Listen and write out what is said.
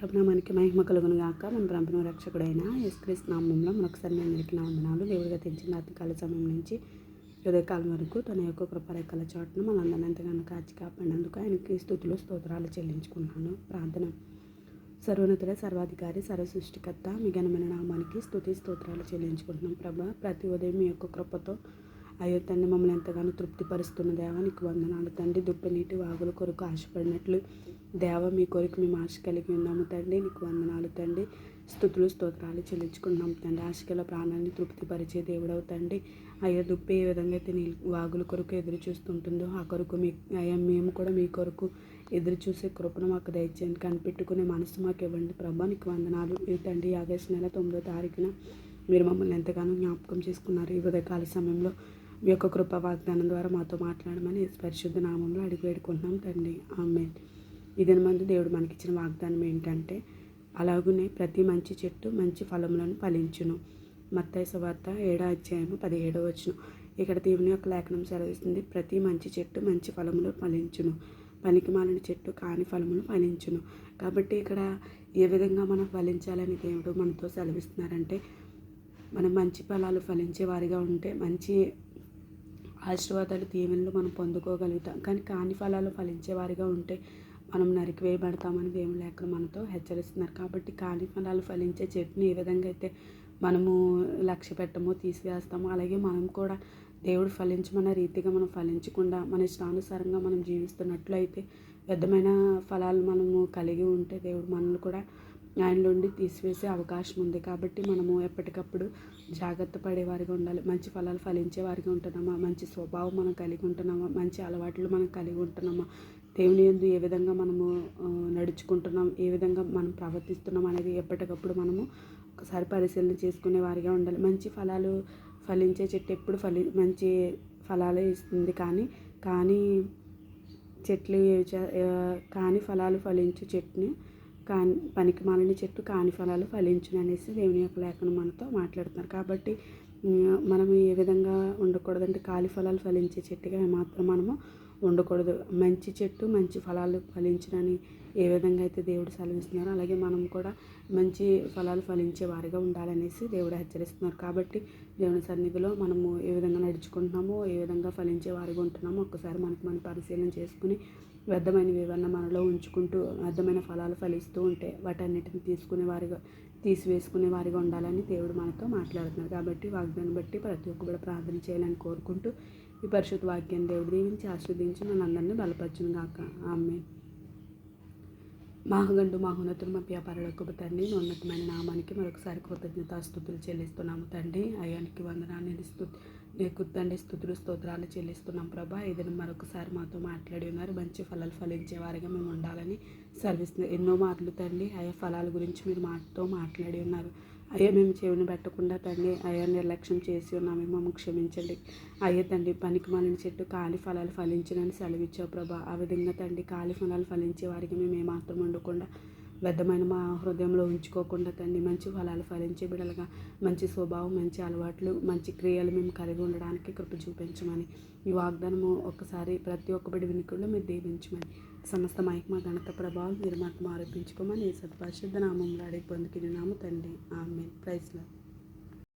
ప్రభునామానికి మహిమ కలుగును గాక. మన ప్రభుత్వ రక్షకుడైన యేసుక్రీస్తు నామంలో మనొకసారి నేను అందరికీ నా వందనాలు. దేవుడిగా తెచ్చిన రాత్రికాల సమయం నుంచి ఉదయకాలం వరకు తన యొక్క కృపరేఖల చాటును మనందరిని ఎంతగానో కాచి కాపాడినందుకు ఆయనకి స్థుతులు స్తోత్రాలు చెల్లించుకున్నాను ప్రార్థన. సర్వోన్నతుడ సర్వాధికారి సర్వసృష్టికర్త మిఘనమైన మీ ఘనమైన నామానికి స్థుతి స్తోత్రాలు చెల్లించుకుంటున్నాం. ప్రభా ప్రతి ఉదయం మీ యొక్క కృపతో అయ్యో తండ్రి మమ్మల్ని ఎంతగానో తృప్తిపరుస్తున్న దేవ నీకు వందనాలు తండ్రి. దుప్ప నీటి వాగుల కొరకు ఆశపడినట్లు దేవ మీ కొరకు మేము ఆశ కలిగి ఉన్నాము తండ్రి. నీకు వందనాలు తండ్రి. స్థుతులు స్తోత్రాలు చెల్లించుకున్నాం తండ్రి. ఆశకల ప్రాణాన్ని తృప్తిపరిచే దేవుడవు తండ్రి. అయ్యా దుప్పి ఏ విధంగా అయితే నీ వాగుల కొరకు ఎదురు చూస్తుంటుందో ఆ కొరకు మీ అయ్యా మేము కూడా మీ కొరకు ఎదురు చూసే కృపను మాకు దయచేయండి కనిపెట్టుకునే మనసు మాకు ఇవ్వండి ప్రభా. నీకు వందనాలు. తండ్రి ఆగస్టు నెల తొమ్మిదో తారీఖున మీరు మమ్మల్ని ఎంతగానో జ్ఞాపకం చేసుకున్నారు. ఈ ఉదయకాల సమయంలో మీ యొక్క కృప వాగ్దానం ద్వారా మాతో మాట్లాడమని పరిశుద్ధ నామంలో అడిగి వేడుకుంటున్నాం తండ్రి. ఆమె ఇదని మందు దేవుడు మనకిచ్చిన వాగ్దానం ఏంటంటే అలాగనే ప్రతి మంచి చెట్టు మంచి ఫలములను ఫలించును. మత్తయ్య సువార్త ఏడో అధ్యాయము పదిహేడో వచ్చును ఇక్కడ దేవుని యొక్క లేఖనం సెలవిస్తుంది ప్రతి మంచి చెట్టు మంచి ఫలములు ఫలించును. పనికి మాలిన చెట్టు కాని ఫలములు ఫలించును. కాబట్టి ఇక్కడ ఏ విధంగా మనం ఫలించాలని దేవుడు మనతో సెలవిస్తున్నారంటే మనం మంచి ఫలాలు ఫలించే వారిగా ఉంటే మంచి ఆశీర్వాదాలు దీవెనలు మనం పొందుకోగలుగుతాం. కానీ కాని ఫలాలు ఫలించేవారిగా ఉంటే మనం నరికివేయబడతామని దేవుని లేఖలు మనతో హెచ్చరిస్తున్నారు. కాబట్టి కాని ఫలాలు ఫలించే చెట్టుని ఏ విధంగా అయితే మనము లక్ష్య పెట్టమో తీసివేస్తామో అలాగే మనం కూడా దేవుడు ఫలించమన్న రీతిగా మనం ఫలించకుండా మన ఇష్టానుసారంగా మనం జీవిస్తున్నట్లయితే విధమైన ఫలాలు మనము కలిగి ఉంటే దేవుడు మనల్ని కూడా ఆయన నుండి తీసివేసే అవకాశం ఉంది. కాబట్టి మనము ఎప్పటికప్పుడు జాగ్రత్త పడేవారిగా ఉండాలి. మంచి ఫలాలు ఫలించే వారిగా ఉంటున్నామా? మంచి స్వభావం మనం కలిగి ఉంటున్నామా? మంచి అలవాట్లు మనం కలిగి ఉంటున్నామా? దేవుని ఎందు ఏ విధంగా మనము నడుచుకుంటున్నాం? ఏ విధంగా మనం ప్రవర్తిస్తున్నాం అనేది ఎప్పటికప్పుడు మనము ఒకసారి పరిశీలన చేసుకునే వారిగా ఉండాలి. మంచి ఫలాలు ఫలించే చెట్టు ఎప్పుడు ఫలి మంచి ఫలాలే ఇస్తుంది. కానీ కానీ చెట్లు కానీ ఫలాలు ఫలించే చెట్టుని కాని పనికి మాలిన చెట్టు కాని ఫలాలు ఫలించును అనేసి దేవుని యొక్క లేఖను మనతో మాట్లాడుతున్నారు. కాబట్టి మనం ఏ విధంగా ఉండకూడదంటే కాలి ఫలాలు ఫలించే చెట్టుగా మాత్రం మనము ఉండకూడదు. మంచి చెట్టు మంచి ఫలాలు ఫలించడని ఏ విధంగా అయితే దేవుడు సెలవిస్తున్నారో అలాగే మనం కూడా మంచి ఫలాలు ఫలించే వారిగా ఉండాలనేసి దేవుడు హెచ్చరిస్తున్నారు. కాబట్టి దేవుని సన్నిధిలో మనము ఏ విధంగా నడుచుకుంటున్నామో ఏ విధంగా ఫలించే వారిగా ఉంటున్నామో ఒక్కసారి మనకు మనం పరిశీలన చేసుకుని వ్యర్థమైన వివరణ మనలో ఉంచుకుంటూ వ్యర్థమైన ఫలాలు ఫలిస్తూ ఉంటే వాటన్నిటిని తీసుకునే వారిగా తీసివేసుకునే వారిగా ఉండాలని దేవుడు మనతో మాట్లాడుతున్నారు. కాబట్టి వాగ్దాన్ని బట్టి ప్రతి ఒక్కరు ప్రార్థన చేయాలని కోరుకుంటూ ఈ పరిశుద్ధ వాక్యాన్ని దేవుడు దీవించి ఆస్వాదించి మనందరినీ బలపరచును గాక. ఆమె మాహగండు మాహోన్నతుడు మా వ్యాపారులకు తండ్రి ఉన్నతమైన నామానికి మరొకసారి కృతజ్ఞతాస్థుతులు చెల్లిస్తున్నాము తండ్రి. అయ్యానికి వందనాన్ని స్థుతి నీకు తండ్రి స్థుతులు స్తోత్రాలు చెల్లిస్తున్నాం ప్రభా. ఏదైనా మరొకసారి మాతో మాట్లాడి ఉన్నారు. మంచి ఫలాలు ఫలించే వారిగా మేము ఉండాలని సర్వీస్ ఎన్నో మార్లు తండ్రి అయ్యా ఫలాల గురించి మీరు మాతో మాట్లాడి ఉన్నారు. అయ్యా మేము చెవిని పెట్టకుండా తండ్రి అయ్యా నిర్లక్ష్యం చేసి ఉన్నాము మమ్మల్ని క్షమించండి. అయ్యా తండ్రి పనికి మాలిన చెట్టు కాలి ఫలాలు ఫలించినని సెలవిచ్చావు ప్రభా. ఆ విధంగా తండ్రి కాలి ఫలాలు ఫలించే వారికి మేము ఏమాత్రం ఉండకుండా వ్యర్థమైన మా హృదయంలో ఉంచుకోకుండా తండ్రి మంచి ఫలాలు ఫలించే బిడలుగా మంచి స్వభావం మంచి అలవాట్లు మంచి క్రియలు మేము కలిగి ఉండడానికి కృప చూపించమని ఈ వాగ్దానము ఒక్కసారి ప్రతి ఒక్క బిడి వినికుల్లో మీరు దీవించమని. సమస్త మహిమ ఘనత ప్రభావం మీరు మాకు ఆరోపించుకోమని సత్పరిశుద్ధ నామంలో అడిగి పొందుకుని నామ తండ్రి. ఆమె ప్రైజ్లో